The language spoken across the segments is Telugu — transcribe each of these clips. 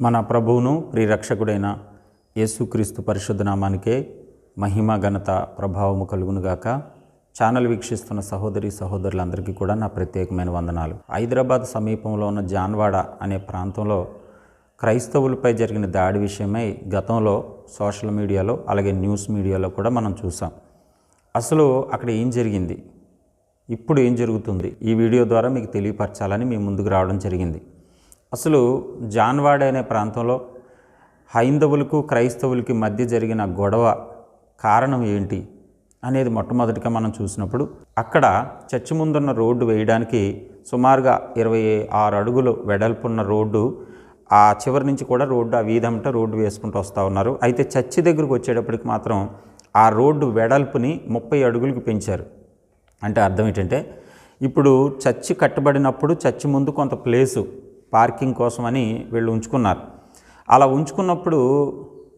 మన ప్రభువును ప్రియరక్షకుడైన యేసుక్రీస్తు పరిశుద్ధ నామానికే మహిమ ఘనత ప్రభావము కలుగునుగాక ఛానల్ వీక్షిస్తున్న సహోదరి సహోదరులందరికీ కూడా నా ప్రత్యేకమైన వందనాలు. హైదరాబాద్ సమీపంలో ఉన్న జాన్వాడ అనే ప్రాంతంలో క్రైస్తవులపై జరిగిన దాడి విషయమై గతంలో సోషల్ మీడియాలో అలాగే న్యూస్ మీడియాలో కూడా మనం చూసాం. అసలు అక్కడ ఏం జరిగింది? ఇప్పుడు ఏం జరుగుతుంది? ఈ వీడియో ద్వారా మీకు తెలియపరచాలని మీ ముందుకు రావడం జరిగింది. అసలు జాన్వాడ అనే ప్రాంతంలో హైందవులకు క్రైస్తవులకి మధ్య జరిగిన గొడవ కారణం ఏంటి అనేది మొట్టమొదటిగా మనం చూసినప్పుడు అక్కడ చర్చి ముందున్న రోడ్డు వేయడానికి సుమారుగా ఇరవై ఆరు అడుగులు వెడల్పున్న రోడ్డు ఆ చివరి నుంచి కూడా రోడ్డు ఆ వీధంట రోడ్డు వేసుకుంటూ వస్తూ ఉన్నారు. అయితే చర్చి దగ్గరకు వచ్చేటప్పటికి మాత్రం ఆ రోడ్డు వెడల్పుని ముప్పై అడుగులకు పెంచారు. అంటే అర్థం ఏంటంటే ఇప్పుడు చర్చి కట్టబడినప్పుడు చర్చి ముందు కొంత ప్లేసు పార్కింగ్ కోసమని వీళ్ళు ఉంచుకున్నారు. అలా ఉంచుకున్నప్పుడు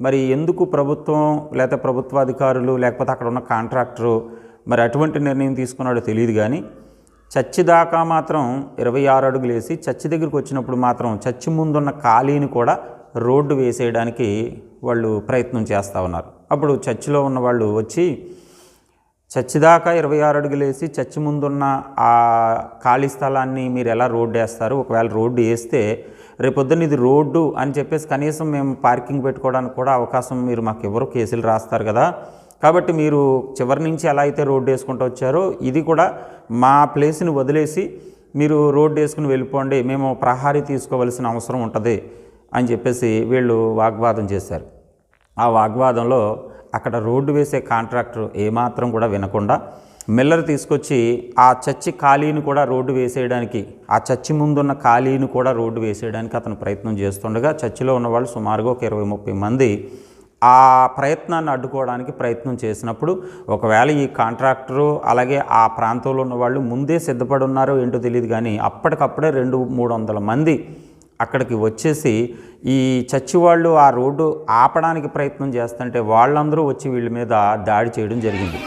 మరి ఎందుకు ప్రభుత్వం లేకపోతే ప్రభుత్వాధికారులు లేకపోతే అక్కడ ఉన్న కాంట్రాక్టరు మరి అటువంటి నిర్ణయం తీసుకున్నాడో తెలియదు కానీ చర్చి దాకా మాత్రం ఇరవై ఆరు అడుగులు వేసి చర్చి దగ్గరికి వచ్చినప్పుడు మాత్రం చచ్చి ముందున్న ఖాళీని కూడా రోడ్డు వేసేయడానికి వాళ్ళు ప్రయత్నం చేస్తూ ఉన్నారు. అప్పుడు చర్చిలో ఉన్న వాళ్ళు వచ్చి చర్చి దాకా ఇరవై ఆరు అడుగులు వేసి చర్చి ముందున్న ఆ ఖాళీ స్థలాన్ని మీరు ఎలా రోడ్డు వేస్తారు? ఒకవేళ రోడ్డు వేస్తే రేపొద్దున ఇది రోడ్డు అని చెప్పేసి కనీసం మేము పార్కింగ్ పెట్టుకోవడానికి కూడా అవకాశం మీరు మాకు ఎవరు కేసులు రాస్తారు కదా? కాబట్టి మీరు చివరి నుంచి ఎలా అయితే రోడ్డు వేసుకుంటూ వచ్చారో ఇది కూడా మా ప్లేస్ని వదిలేసి మీరు రోడ్డు వేసుకుని వెళ్ళిపోండి మేము ప్రహారీ తీసుకోవలసిన అవసరం ఉంటుంది అని చెప్పేసి వీళ్ళు వాగ్వాదం చేశారు. ఆ వాగ్వాదంలో అక్కడ రోడ్డు వేసే కాంట్రాక్టర్ ఏమాత్రం కూడా వినకుండా మిల్లర్ తీసుకొచ్చి ఆ చచ్చి ఖాళీని కూడా రోడ్డు వేసేయడానికి ఆ చచ్చి ముందున్న ఖాళీని కూడా రోడ్డు వేసేయడానికి అతను ప్రయత్నం చేస్తుండగా చర్చిలో ఉన్నవాళ్ళు సుమారుగా ఒక ఇరవై ముప్పై మంది ఆ ప్రయత్నాన్ని అడ్డుకోవడానికి ప్రయత్నం చేసినప్పుడు ఒకవేళ ఈ కాంట్రాక్టరు అలాగే ఆ ప్రాంతంలో ఉన్న వాళ్ళు ముందే సిద్ధపడి ఉన్నారో ఏంటో తెలియదు కానీ అప్పటికప్పుడే రెండు మూడు వందల మంది అక్కడికి వచ్చేసి ఈ చచ్చి వాళ్ళు ఆ రోడ్డు ఆపడానికి ప్రయత్నం చేస్తుంటే వాళ్ళందరూ వచ్చి వీళ్ళ మీద దాడి చేయడం జరిగింది.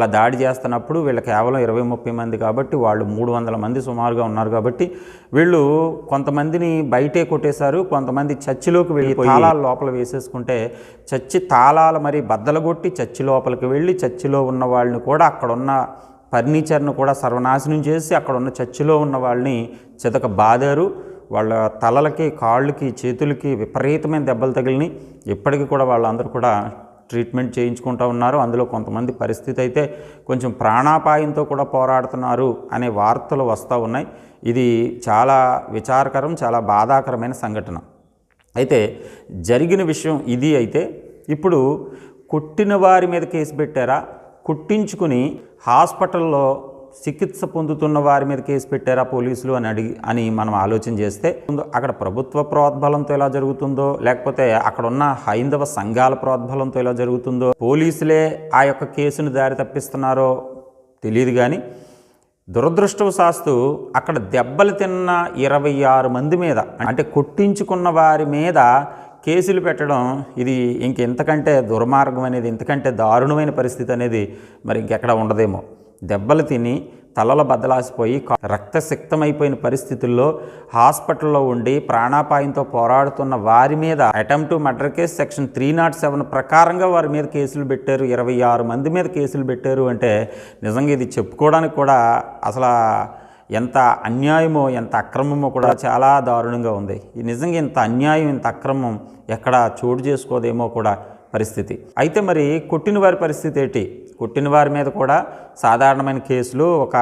అలా దాడి చేస్తున్నప్పుడు వీళ్ళు కేవలం ఇరవై ముప్పై మంది కాబట్టి వాళ్ళు మూడు వందల మంది సుమారుగా ఉన్నారు కాబట్టి వీళ్ళు కొంతమందిని బయటే కొట్టేశారు కొంతమంది చర్చిలోకి వెళ్ళి తాళాలు లోపల వేసేసుకుంటే చర్చి తాళాలు మరి బద్దలగొట్టి చర్చి లోపలికి వెళ్ళి చర్చిలో ఉన్న వాళ్ళని కూడా అక్కడ ఉన్న ఫర్నిచర్ను కూడా సర్వనాశనం చేసి అక్కడ ఉన్న చర్చిలో ఉన్న వాళ్ళని చితక బాదారు. వాళ్ళ తలలకి కాళ్ళకి చేతులకి విపరీతమైన దెబ్బలు తగిలినాయి. ఇప్పటికీ కూడా వాళ్ళందరూ కూడా ట్రీట్మెంట్ చేయించుకుంటూ ఉన్నారు. అందులో కొంతమంది పరిస్థితి అయితే కొంచెం ప్రాణాపాయంతో కూడా పోరాడుతున్నారు అనే వార్తలు వస్తూ ఉన్నాయి. ఇది చాలా విచారకరం చాలా బాధాకరమైన సంఘటన. అయితే జరిగిన విషయం ఇది అయితే ఇప్పుడు కొట్టిన వారి మీద కేసు పెట్టారా? కుట్టించుకుని హాస్పిటల్లో చికిత్స పొందుతున్న వారి మీద కేసు పెట్టారా పోలీసులు అని అడిగి అని మనం ఆలోచన చేస్తే ముందు అక్కడ ప్రభుత్వ ప్రోద్బలంతో ఎలా జరుగుతుందో లేకపోతే అక్కడ ఉన్న హైందవ సంఘాల ప్రోద్బలంతో ఎలా జరుగుతుందో పోలీసులే ఆ యొక్క కేసును దారి తప్పిస్తున్నారో తెలియదు కానీ దురదృష్టవశాస్తు అక్కడ దెబ్బలు తిన్న ఇరవై ఆరు మంది మీద అంటే కొట్టించుకున్న వారి మీద కేసులు పెట్టడం ఇది ఇంకెంతకంటే దుర్మార్గం అనేది ఇంతకంటే దారుణమైన పరిస్థితి అనేది మరి ఇంకెక్కడ ఉండదేమో. దెబ్బలు తిని తలలు బద్దలాసిపోయి కా- రక్తసిక్తమైపోయిన పరిస్థితుల్లో హాస్పిటల్లో ఉండి ప్రాణాపాయంతో పోరాడుతున్న వారి మీద attempt murder case section three nought seven ప్రకారంగా వారి మీద కేసులు పెట్టారు. ఇరవై ఆరు మంది మీద కేసులు పెట్టారు అంటే నిజంగా ఇది చెప్పుకోవడానికి కూడా అసలు ఎంత అన్యాయమో ఎంత అక్రమమో కూడా చాలా దారుణంగా ఉంది. నిజంగా ఇంత అన్యాయం ఇంత అక్రమం ఎక్కడ చోటు చేసుకోదేమో కూడా పరిస్థితి. అయితే మరి కొట్టిన వారి పరిస్థితి ఏంటి? కొట్టిన వారి మీద కూడా సాధారణమైన కేసులు ఒక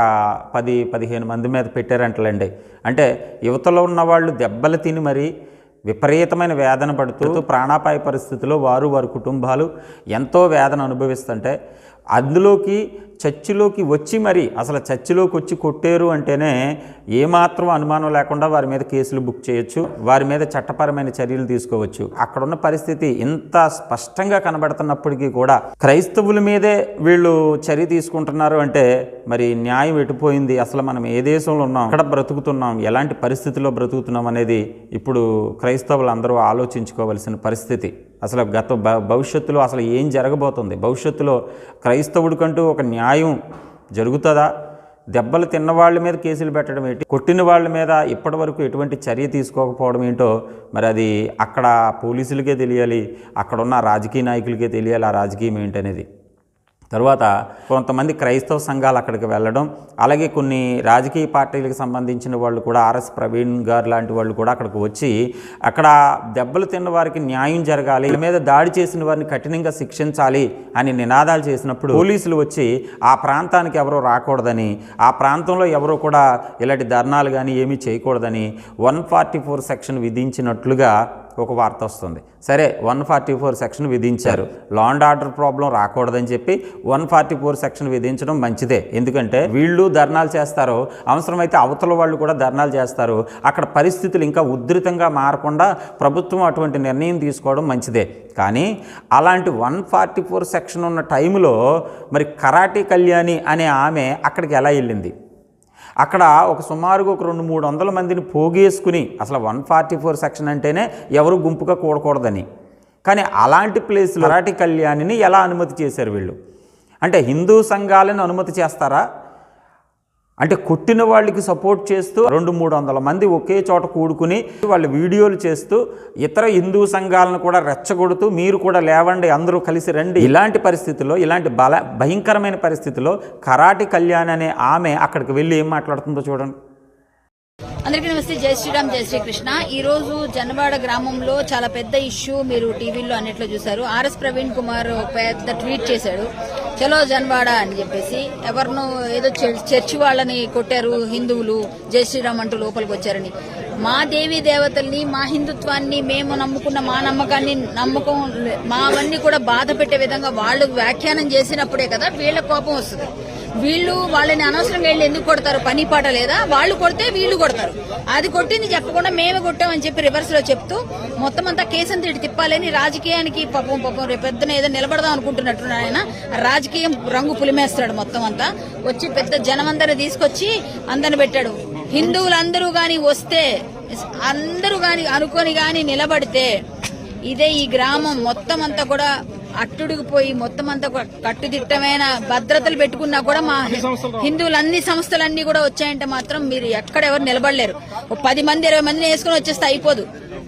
పది పదిహేను మంది మీద పెట్టారంటలండి. అంటే యువతలో ఉన్న వాళ్ళు దెబ్బలు తిని మరి విపరీతమైన వేదన పడుతూ ప్రాణాపాయ పరిస్థితిలో వారు వారి కుటుంబాలు ఎంతో వేదన అనుభవిస్తుంటే అందులోకి చర్చిలోకి వచ్చి మరి అసలు చర్చిలోకి వచ్చి కొట్టారు అంటేనే ఏమాత్రం అనుమానం లేకుండా వారి మీద కేసులు బుక్ చేయొచ్చు వారి మీద చట్టపరమైన చర్యలు తీసుకోవచ్చు. అక్కడున్న పరిస్థితి ఇంత స్పష్టంగా కనబడుతున్నప్పటికీ కూడా క్రైస్తవుల మీదే వీళ్ళు చర్య తీసుకుంటున్నారు అంటే మరి న్యాయం ఎటుపోయింది? అసలు మనం ఏ దేశంలో ఉన్నాం? ఎక్కడ బ్రతుకుతున్నాం? ఎలాంటి పరిస్థితిలో బ్రతుకుతున్నాం అనేది ఇప్పుడు క్రైస్తవులు అందరూ ఆలోచించుకోవలసిన పరిస్థితి. అసలు గత భ- భవిష్యత్తులో అసలు ఏం జరగబోతుంది? భవిష్యత్తులో క్రైస్తవుడికంటూ ఒక న్యాయం జరుగుతుందా? దెబ్బలు తిన్న వాళ్ళ మీద కేసులు పెట్టడం ఏంటి? కొట్టిన వాళ్ళ మీద ఇప్పటి వరకు ఎటువంటి చర్య తీసుకోకపోవడం ఏంటో మరి అది అక్కడ పోలీసులకే తెలియాలి అక్కడ ఉన్న రాజకీయ నాయకులకే తెలియాలి ఆ రాజకీయం ఏంటనేది. తర్వాత కొంతమంది క్రైస్తవ సంఘాలు అక్కడికి వెళ్ళడం అలాగే కొన్ని రాజకీయ పార్టీలకు సంబంధించిన వాళ్ళు కూడా ఆర్ఎస్ ప్రవీణ్ గారు లాంటి వాళ్ళు కూడా అక్కడికి వచ్చి అక్కడ దెబ్బలు తిన్న వారికి న్యాయం జరగాలి మీద దాడి చేసిన వారిని కఠినంగా శిక్షించాలి అని నినాదాలు చేసినప్పుడు పోలీసులు వచ్చి ఆ ప్రాంతానికి ఎవరో రాకూడదని ఆ ప్రాంతంలో ఎవరో కూడా ఇలాంటి ధర్నాలు కానీ ఏమీ చేయకూడదని వన్ ఫార్టీ ఫోర్ సెక్షన్ విధించినట్లుగా ఒక వార్త వస్తుంది. సరే వన్ ఫార్టీ ఫోర్ సెక్షన్ విధించారు. లా అండ్ ఆర్డర్ ప్రాబ్లం రాకూడదని చెప్పి వన్ ఫార్టీ ఫోర్ సెక్షన్ విధించడం మంచిదే. ఎందుకంటే వీళ్ళు ధర్నాలు చేస్తారు అవసరమైతే అవతల వాళ్ళు కూడా ధర్నాలు చేస్తారు. అక్కడ పరిస్థితులు ఇంకా ఉధృతంగా మారకుండా ప్రభుత్వం అటువంటి నిర్ణయం తీసుకోవడం మంచిదే. కానీ అలాంటి వన్ ఫార్టీ ఫోర్ సెక్షన్ ఉన్న టైంలో మరి కరాటే కళ్యాణి అనే ఆమె అక్కడికి ఎలా వెళ్ళింది? అక్కడ ఒక సుమారుగా ఒక రెండు మూడు వందల మందిని పోగేసుకుని అసలు వన్ ఫార్టీ ఫోర్ సెక్షన్ అంటేనే ఎవరు గుంపుగా కూడకూడదని. కానీ అలాంటి ప్లేస్లో మరాఠీ కళ్యాణిని ఎలా అనుమతి చేశారు వీళ్ళు? అంటే హిందూ సంఘాలను అనుమతి చేస్తారా? అంటే కొట్టిన వాళ్ళకి సపోర్ట్ చేస్తూ రెండు మూడు వందల మంది ఒకే చోట కూడుకుని వాళ్ళు వీడియోలు చేస్తూ ఇతర హిందూ సంఘాలను కూడా రెచ్చగొడుతూ మీరు కూడా లేవండి అందరూ కలిసి రండి. ఇలాంటి పరిస్థితుల్లో ఇలాంటి బల భయంకరమైన పరిస్థితిలో కరాటి కళ్యాణ్ అనే ఆమె అక్కడికి వెళ్ళి ఏం మాట్లాడుతుందో చూడండి. అందరికీ నమస్తే. జై శ్రీరామ్ జై శ్రీకృష్ణ. ఈ రోజు జనవాడ గ్రామంలో చాలా పెద్ద ఇష్యూ మీరు టీవీలో అన్నిట్లో చూశారు. ఆర్ఎస్ ప్రవీణ్ కుమార్ పెద్ద ట్వీట్ చేశాడు. చలో జన్వాడ అని చెప్పేసి ఎవరినో ఏదో చర్- చర్చి వాళ్ళని కొట్టారు హిందువులు జై శ్రీరామ్ అంటూ లోపలికి వచ్చారని. మా దేవి దేవతల్ని మా హిందుత్వాన్ని మేము నమ్ముకున్న మా నమ్మకాన్ని నమ్మకం మావన్నీ కూడా బాధ పెట్టే విధంగా వాళ్ళు వ్యాఖ్యానం చేసినప్పుడే కదా వీళ్ళ కోపం వస్తుంది. వీళ్ళు వాళ్ళని అనవసరంగా వెళ్ళి ఎందుకు కొడతారు? పని పాట లేదా? వాళ్ళు కొడితే వీళ్ళు కొడతారు. అది కొట్టింది చెప్పకుండా మేమే కొట్టామని చెప్పి రివర్స్లో చెప్తూ మొత్తం అంతా కేసుని తిడి తిప్పాలని రాజకీయానికి పాపం పాపం రేపు పెద్దన ఏదో నిలబడదాం అనుకుంటున్నట్టు ఆయన. రాజకీయం రంగు పులిమేస్తాడు మొత్తం అంతా. వచ్చి పెద్ద జనమందరిని తీసుకొచ్చి అందరిని పెట్టాడు. హిందువులందరూ గాని వస్తే అందరూ గాని అనుకొని గాని నిలబడితే ఇదే ఈ గ్రామం మొత్తం అంతా కూడా అట్టుడికి పోయి మొత్తం అంతా కట్టుదిట్టమైన భద్రతలు పెట్టుకున్నా కూడా మా హిందువులు అన్ని సంస్థలన్నీ కూడా వచ్చాయంటే మాత్రం మీరు ఎక్కడ ఎవరు నిలబడలేరు. పది మంది ఇరవై మందిని వేసుకుని వచ్చేస్తే అయిపోదు.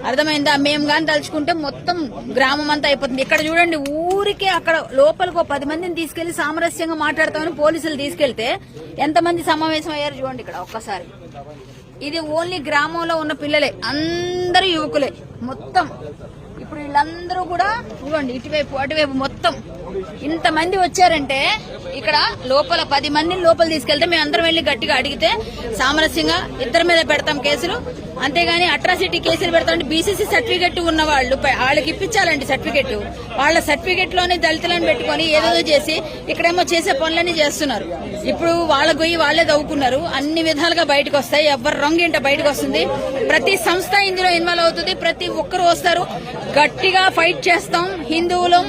అర్థమైందా? మేము కానీ తలుచుకుంటే మొత్తం గ్రామం అంతా అయిపోతుంది. ఇక్కడ చూడండి ఊరికే అక్కడ లోపలికి ఒక పది మందిని తీసుకెళ్ళి సామరస్యంగా మాట్లాడతామని పోలీసులు తీసుకెళ్తే ఎంతమంది సమావేశం అయ్యారు చూడండి ఇక్కడ ఒక్కసారి. ఇది ఓన్లీ గ్రామంలో ఉన్న పిల్లలే అందరూ యువకులే. మొత్తం వీళ్ళందరూ కూడా చూడండి ఇటువైపు అటువైపు మొత్తం ఇంతమంది వచ్చారంటే ఇక్కడ లోపల పది మందిని లోపల తీసుకెళ్తే మేము అందరం వెళ్ళి గట్టిగా అడిగితే సామరస్యంగా ఇద్దరి మీద పెడతాం కేసులు. అంతేగాని అట్రాసిటీ కేసులు పెడతామంటే బీసీసీ సర్టిఫికెట్ ఉన్న వాళ్ళు వాళ్ళకి ఇప్పించాలండి సర్టిఫికెట్. వాళ్ళ సర్టిఫికెట్లోనే దళితులను పెట్టుకొని ఏదేదో చేసి ఇక్కడేమో చేసే పనులన్నీ చేస్తున్నారు. ఇప్పుడు వాళ్ళ గొయ్యి వాళ్ళే దవ్వుకున్నారు. అన్ని విధాలుగా బయటకు వస్తాయి. ఎవరి రంగు ఏంటో బయటకు వస్తుంది. ప్రతి సంస్థ ఇందులో ఇన్వాల్వ్ అవుతుంది. ప్రతి ఒక్కరు వస్తారు. గట్టిగా ఫైట్ చేస్తాం. హిందువులు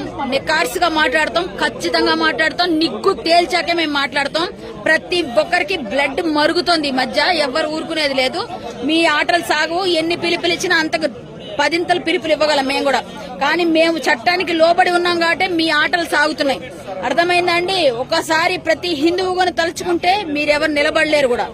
కార్స్గా మాట్లాడతాం. ఖచ్చితంగా మాట్లాడతాం. నిగ్గు తేల్చాకే మేము మాట్లాడతాం. ప్రతి ఒక్కరికి బ్లడ్ మరుగుతోంది ఈ మధ్య. ఎవరు ఊరుకునేది లేదు. మీ ఆటలు సాగు. ఎన్ని పిలుపులు ఇచ్చినా అంతకు పదింతలు పిలుపులు ఇవ్వగలం మేము కూడా. కానీ మేము చట్టానికి లోబడి ఉన్నాం కాబట్టి మీ ఆటలు సాగుతున్నాయి. అర్థమైందండి? ఒకసారి ప్రతి హిందువుని తలుచుకుంటే మీరెవరు నిలబడలేరు కూడా.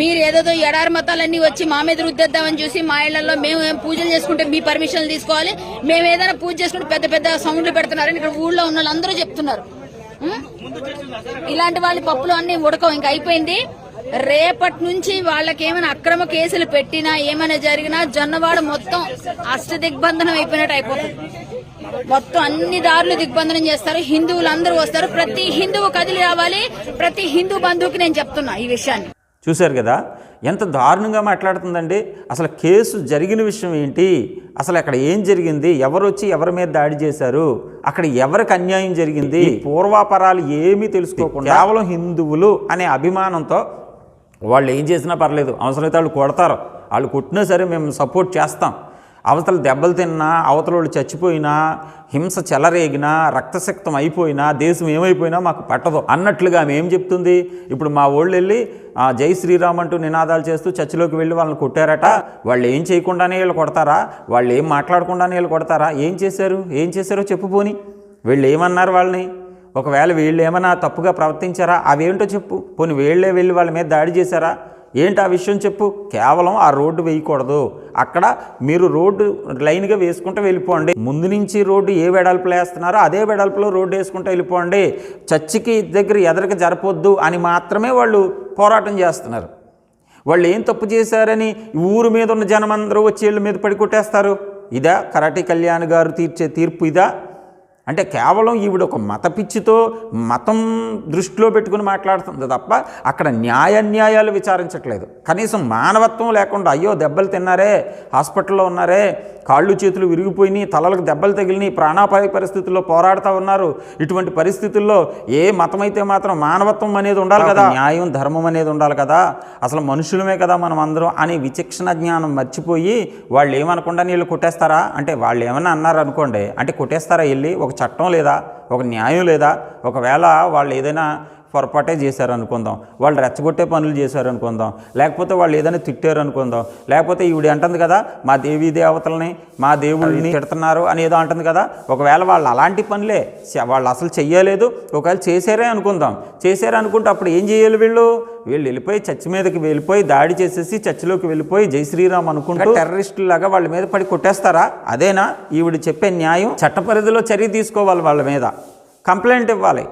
మీరు ఏదేదో ఎడారి మతాలన్నీ వచ్చి మా మీద రుద్దేద్దామని చూసి మా ఇళ్ళలో మేము ఏం పూజలు చేసుకుంటే మీ పర్మిషన్లు తీసుకోవాలి. మేము ఏదైనా పూజ చేసుకుంటే పెద్ద పెద్ద సౌండ్లు పెడుతున్నారని ఇక్కడ ఊళ్ళో ఉన్న వాళ్ళందరూ చెప్తున్నారు. ఇలాంటి వాళ్ళ పప్పులు అన్ని ఉడకం ఇంకా అయిపోయింది. రేపటి నుంచి వాళ్ళకి ఏమైనా అక్రమ కేసులు పెట్టినా ఏమైనా జరిగినా జొన్నవాడ మొత్తం అష్ట దిగ్బంధనం అయిపోయినట్టు అయిపోతుంది. మొత్తం అన్ని దారులు దిగ్బంధనం చేస్తారు. హిందువులు అందరూ వస్తారు. ప్రతి హిందువు కదిలి రావాలి. ప్రతి హిందూ బంధువుకి నేను చెప్తున్నా ఈ విషయాన్ని. చూశారు కదా? ఎంత దారుణంగా మాట్లాడుతుందండి? అసలు కేసు జరిగిన విషయం ఏంటి? అసలు అక్కడ ఏం జరిగింది? ఎవరు వచ్చి ఎవరి మీద దాడి చేశారు? అక్కడ ఎవరికి అన్యాయం జరిగింది? పూర్వాపరాలు ఏమీ తెలుసుకోకుండా కేవలం హిందువులు అనే అభిమానంతో వాళ్ళు ఏం చేసినా పర్లేదు అవసరమైతే వాళ్ళు కొడతారు. వాళ్ళు కొట్టినా సరే మేము సపోర్ట్ చేస్తాం. అవతల దెబ్బలు తిన్నా అవతల వాళ్ళు చచ్చిపోయినా హింస చెలరేగినా రక్తశక్తం అయిపోయినా దేశం ఏమైపోయినా మాకు పట్టదు. అన్నట్లుగా ఆమె ఏం చెప్తుంది? ఇప్పుడు మా వాళ్ళు వెళ్ళి జై శ్రీరామ్ అంటూ నినాదాలు చేస్తూ చర్చిలోకి వెళ్ళి వాళ్ళని కొట్టారట. వాళ్ళు ఏం చేయకుండానే వీళ్ళు కొడతారా? వాళ్ళు ఏం మాట్లాడకుండానే వీళ్ళు కొడతారా? ఏం చేశారు? ఏం చేశారో చెప్పుపోని వీళ్ళు ఏమన్నారు వాళ్ళని? ఒకవేళ వీళ్ళు ఏమైనా తప్పుగా ప్రవర్తించారా? అవేంటో చెప్పు. పోనీ వీళ్ళే వెళ్ళి వాళ్ళ మీద దాడి చేశారా? ఏంటి ఆ విషయం చెప్పు? కేవలం ఆ రోడ్డు వేయకూడదు. అక్కడ మీరు రోడ్డు లైన్గా వేసుకుంటూ వెళ్ళిపోండి. ముందు నుంచి రోడ్డు ఏ వెడల్పులో వేస్తున్నారో అదే వెడల్పులో రోడ్డు వేసుకుంటూ వెళ్ళిపోండి. చర్చికి దగ్గర ఎదరికి జరపొద్దు అని మాత్రమే వాళ్ళు పోరాటం చేస్తున్నారు. వాళ్ళు ఏం తప్పు చేశారని ఊరు మీద ఉన్న జనమందరూ వచ్చి వీళ్ళ మీద పడి కొట్టేస్తారు? ఇదా కరాటి కళ్యాణ్ గారు తీర్చే తీర్పు ఇదా? అంటే కేవలం ఈవిడ ఒక మత పిచ్చితో మతం దృష్టిలో పెట్టుకుని మాట్లాడుతుంది తప్ప అక్కడ న్యాయాన్యాయాలు విచారించట్లేదు. కనీసం మానవత్వం లేకుండా అయ్యో దెబ్బలు తిన్నారే హాస్పిటల్లో ఉన్నారే కాళ్ళు చేతులు విరిగిపోయినాయి తలలకు దెబ్బలు తగిలినాయి ప్రాణాపాయ పరిస్థితుల్లో పోరాడుతూ ఉన్నారు. ఇటువంటి పరిస్థితుల్లో ఏ మతం అయితే మాత్రం మానవత్వం అనేది ఉండాలి కదా? న్యాయం ధర్మం అనేది ఉండాలి కదా? అసలు మనుషులమే కదా మనం అందరం అని విచక్షణ జ్ఞానం మర్చిపోయి వాళ్ళు ఏమనకుండా వీళ్ళు కొట్టేస్తారా? అంటే వాళ్ళు ఏమన్నా అన్నారు అనుకోండి అంటే కొట్టేస్తారా వెళ్ళి? ఒక ఒక చట్టం లేదా ఒక న్యాయం లేదా ఒకవేళ వాళ్ళు ఏదైనా పొరపాటే చేశారు అనుకుందాం వాళ్ళు రెచ్చగొట్టే పనులు చేశారు అనుకుందాం లేకపోతే వాళ్ళు ఏదైనా తిట్టారు అనుకుందాం లేకపోతే ఈవిడ అంటుంది కదా మా దేవీ దేవతల్ని మా దేవుడిని తిడుతున్నారు అని ఏదో అంటుంది కదా. ఒకవేళ వాళ్ళు అలాంటి పనులే వాళ్ళు అసలు చెయ్యలేదు ఒకవేళ చేశారే అనుకుందాం. చేశారు అనుకుంటే అప్పుడు ఏం చేయాలి వీళ్ళు? వీళ్ళు వెళ్ళిపోయి చర్చి మీదకి వెళ్ళిపోయి దాడి చేసేసి చర్చిలోకి వెళ్ళిపోయి జై శ్రీరామ్ అనుకుంటూ టెర్రరిస్టులు లాగా వాళ్ళ మీద పడి కొట్టేస్తారా? అదేనా? ఈవిడ చెప్పే న్యాయం చట్ట పరిధిలో చర్య తీసుకోవాలి వాళ్ళ మీద. కంప్లైంట్ ఇవ్వాలి.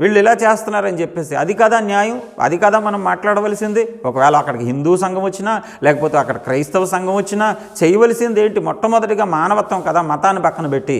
వీళ్ళు ఇలా చేస్తున్నారని చెప్పేసి. అది కదా న్యాయం? అది కదా మనం మాట్లాడవలసింది? ఒకవేళ అక్కడికి హిందూ సంఘం వచ్చినా లేకపోతే అక్కడ క్రైస్తవ సంఘం వచ్చినా చేయవలసింది ఏంటి మొట్టమొదటిగా మానవత్వం కదా మతాన్ని పక్కన పెట్టి.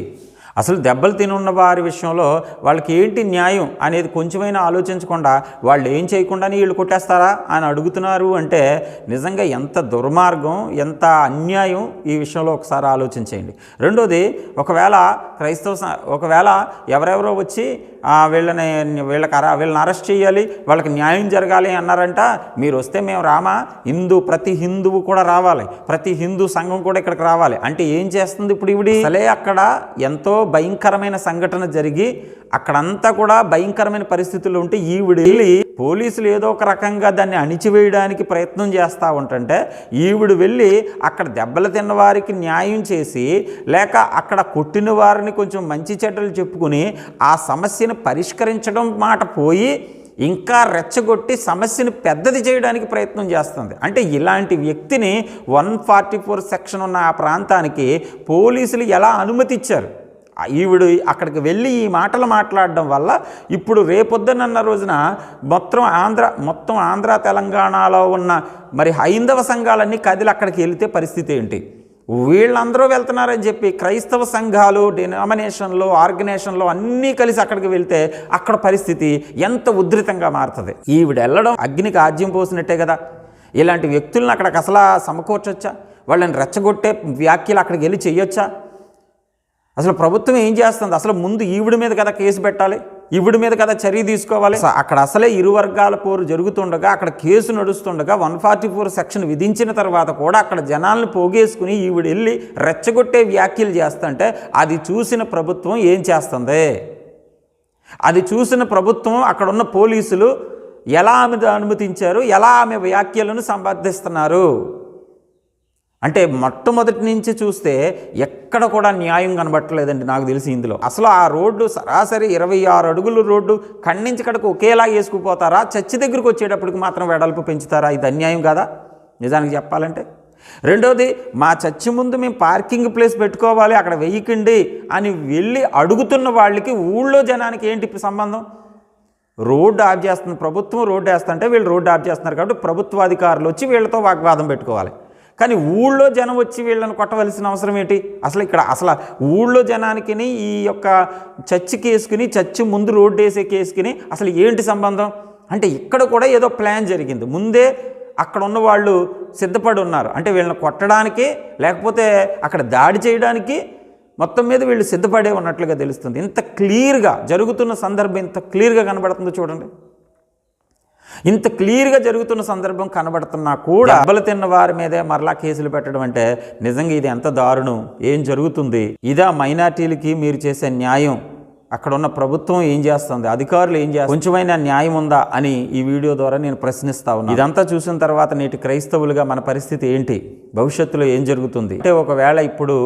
అసలు దెబ్బలు తినున్న వారి విషయంలో వాళ్ళకి ఏంటి న్యాయం అనేది కొంచెమైనా ఆలోచించకుండా వాళ్ళు ఏం చేయకుండానే వీళ్ళు కొట్టేస్తారా అని అడుగుతున్నారు అంటే నిజంగా ఎంత దుర్మార్గం ఎంత అన్యాయం ఈ విషయంలో ఒకసారి ఆలోచించేయండి. రెండోది ఒకవేళ క్రైస్తవ స- ఒకవేళ ఎవరెవరో వచ్చి వీళ్ళని వీళ్ళకి అర వీళ్ళని అరెస్ట్ చేయాలి వాళ్ళకి న్యాయం జరగాలి అన్నారంట మీరు వస్తే మేము రామా? హిందూ ప్రతి హిందువు కూడా రావాలి. ప్రతి హిందూ సంఘం కూడా ఇక్కడికి రావాలి. అంటే ఏం చేస్తుంది ఇప్పుడు ఇవిడి అసలే అక్కడ ఎంతో భయంకరమైన సంఘటన జరిగి అక్కడంతా కూడా భయంకరమైన పరిస్థితులు ఉంటే ఈవిడ వెళ్ళి పోలీసులు ఏదో ఒక రకంగా దాన్ని అణిచివేయడానికి ప్రయత్నం చేస్తూ ఉంటుంటే ఈవిడ వెళ్ళి అక్కడ దెబ్బలు తిన్న వారికి న్యాయం చేసి లేక అక్కడ కొట్టిన వారిని కొంచెం మంచి చెడ్డలు చెప్పుకుని ఆ సమస్యను పరిష్కరించడం మాట పోయి ఇంకా రెచ్చగొట్టి సమస్యను పెద్దది చేయడానికి ప్రయత్నం చేస్తుంది. అంటే ఇలాంటి వ్యక్తిని వన్ ఫార్టీ ఫోర్ సెక్షన్ ఉన్న ఆ ప్రాంతానికి పోలీసులు ఎలా అనుమతి ఇచ్చారు ఈవిడు అక్కడికి వెళ్ళి ఈ మాటలు మాట్లాడడం వల్ల ఇప్పుడు రేపొద్దునన్న రోజున మొత్తం ఆంధ్ర మొత్తం ఆంధ్ర తెలంగాణలో ఉన్న మరి హైందవ సంఘాలన్నీ కదిలి అక్కడికి వెళితే పరిస్థితి ఏంటి? వీళ్ళందరూ వెళ్తున్నారని చెప్పి క్రైస్తవ సంఘాలు డినామినేషన్లు ఆర్గనైజేషన్లు అన్నీ కలిసి అక్కడికి వెళ్తే అక్కడ పరిస్థితి ఎంత ఉధృతంగా మారుతుంది? ఈవిడ వెళ్ళడం అగ్నికి ఆజ్యం పోసినట్టే కదా. ఇలాంటి వ్యక్తులను అక్కడికి అసలు సమకూర్చొచ్చా? వాళ్ళని రెచ్చగొట్టే వ్యాఖ్యలు అక్కడికి వెళ్ళి చేయొచ్చా అసలు ప్రభుత్వం ఏం చేస్తుంది? అసలు ముందు ఈవిడి మీద కదా కేసు పెట్టాలి? ఈవిడి మీద కదా చర్య తీసుకోవాలి? అక్కడ అసలే ఇరు వర్గాల పోరు జరుగుతుండగా అక్కడ కేసు నడుస్తుండగా వన్ ఫార్టీ ఫోర్ సెక్షన్ విధించిన తర్వాత కూడా అక్కడ జనాలను పోగేసుకుని ఈవిడ వెళ్ళి రెచ్చగొట్టే వ్యాఖ్యలు చేస్తుంటే అది చూసిన ప్రభుత్వం ఏం చేస్తుంది? అది చూసిన ప్రభుత్వం అక్కడ ఉన్న పోలీసులు ఎలా ఆమె అనుమతించారు? ఎలా ఆమె వ్యాఖ్యలను సంపాదిస్తున్నారు? అంటే మొట్టమొదటి నుంచి చూస్తే ఎక్కడ కూడా న్యాయం కనబట్టలేదండి నాకు తెలిసి ఇందులో. అసలు ఆ రోడ్డు సరాసరి ఇరవై ఆరు అడుగులు రోడ్డు కన్నించి ఒకేలా వేసుకుపోతారా? చర్చి దగ్గరికి వచ్చేటప్పటికి మాత్రం వెడల్పు పెంచుతారా? ఇది అన్యాయం కాదా? నిజానికి చెప్పాలంటే. రెండోది మా చర్చి ముందు మేము పార్కింగ్ ప్లేస్ పెట్టుకోవాలి అక్కడ వెయ్యకండి అని వెళ్ళి అడుగుతున్న వాళ్ళకి ఊళ్ళో జనానికి ఏంటి సంబంధం? రోడ్డు ఆఫ్ చేస్తుంది ప్రభుత్వం రోడ్డు వేస్తుంటే వీళ్ళు రోడ్డు ఆఫ్ చేస్తున్నారు కాబట్టి ప్రభుత్వాధికారులు వచ్చి వీళ్ళతో వాగ్వాదం పెట్టుకోవాలి. కానీ ఊళ్ళో జనం వచ్చి వీళ్ళని కొట్టవలసిన అవసరం ఏంటి? అసలు ఇక్కడ అసలు ఊళ్ళో జనానికి ఈ యొక్క చర్చి కేసుకుని చర్చి ముందు రోడ్డు వేసే కేసుకుని అసలు ఏంటి సంబంధం? అంటే ఇక్కడ కూడా ఏదో ప్లాన్ జరిగింది. ముందే అక్కడ ఉన్న వాళ్ళు సిద్ధపడి ఉన్నారు. అంటే వీళ్ళని కొట్టడానికి లేకపోతే అక్కడ దాడి చేయడానికి మొత్తం మీద వీళ్ళు సిద్ధపడే ఉన్నట్లుగా తెలుస్తుంది. ఇంత క్లియర్గా జరుగుతున్న సందర్భం ఇంత క్లియర్గా కనబడుతుందో చూడండి. ఇంత క్లియర్గా జరుగుతున్న సందర్భం కనబడుతున్నా కూడా దెబ్బలు తిన్న వారి మీదే మరలా కేసులు పెట్టడం అంటే నిజంగా ఇది ఎంత దారుణం? ఏం జరుగుతుంది? ఇదా మైనార్టీలకి మీరు చేసే న్యాయం. అక్కడ ఉన్న ప్రభుత్వం ఏం చేస్తుంది? అధికారులు ఏం చేస్తారు కొంచెమైనా న్యాయం ఉందా? అని ఈ వీడియో ద్వారా నేను ప్రశ్నిస్తా ఉన్నాను ఇదంతా చూసిన తర్వాత నేటి క్రైస్తవులుగా మన పరిస్థితి ఏంటి? భవిష్యత్తులో ఏం జరుగుతుంది? అంటే ఒకవేళ ఇప్పుడు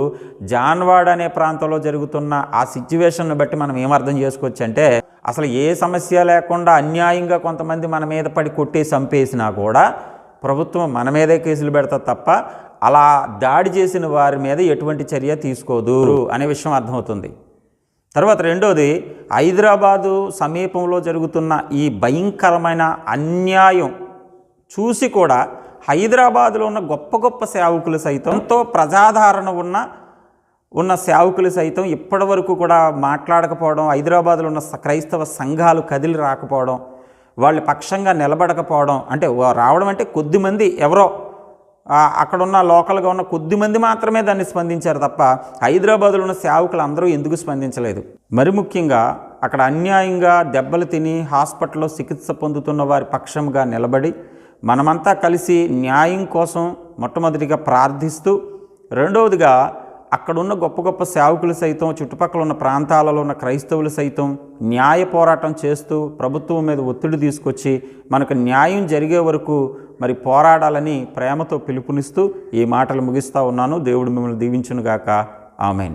జాన్వాడ్ అనే ప్రాంతంలో జరుగుతున్న ఆ సిచ్యువేషన్ను బట్టి మనం ఏం అర్థం చేసుకోవచ్చు అంటే అసలు ఏ సమస్య లేకుండా అన్యాయంగా కొంతమంది మన మీద పడి కొట్టి చంపేసినా కూడా ప్రభుత్వం మన మీదే కేసులు పెడతా తప్ప అలా దాడి చేసిన వారి మీద ఎటువంటి చర్య తీసుకోదు అనే విషయం అర్థమవుతుంది. తర్వాత రెండోది హైదరాబాదు సమీపంలో జరుగుతున్న ఈ భయంకరమైన అన్యాయం చూసి కూడా హైదరాబాదులో ఉన్న గొప్ప గొప్ప సేవకులు సైతం ఎంతో ప్రజాదరణ ఉన్న ఉన్న సేవకులు సైతం ఇప్పటి వరకు కూడా మాట్లాడకపోవడం హైదరాబాద్లో ఉన్న క్రైస్తవ సంఘాలు కదిలి రాకపోవడం వాళ్ళ పక్షంగా నిలబడకపోవడం అంటే రావడం అంటే కొద్దిమంది ఎవరో అక్కడున్న అక్కడ ఉన్న లోకల్గా ఉన్న కొద్ది మంది మాత్రమే దాన్ని స్పందించారు తప్ప హైదరాబాద్లో ఉన్న సేవకులు అందరూ ఎందుకు స్పందించలేదు. మరి ముఖ్యంగా అక్కడ అన్యాయంగా దెబ్బలు తిని హాస్పిటల్లో చికిత్స పొందుతున్న వారి పక్షంగా నిలబడి మనమంతా కలిసి న్యాయం కోసం మొట్టమొదటిగా ప్రార్థిస్తూ రెండవదిగా అక్కడున్న గొప్ప గొప్ప సేవకులు సైతం చుట్టుపక్కల ఉన్న ప్రాంతాలలో ఉన్న క్రైస్తవులు సైతం న్యాయ పోరాటం చేస్తూ ప్రభుత్వం మీద ఒత్తిడి తీసుకొచ్చి మనకు న్యాయం జరిగే వరకు మరి పోరాడాలని ప్రేమతో పిలుపునిస్తూ ఈ మాటలు ముగిస్తూ ఉన్నాను. దేవుడు మిమ్మల్ని దీవించునుగాక. ఆమెన్.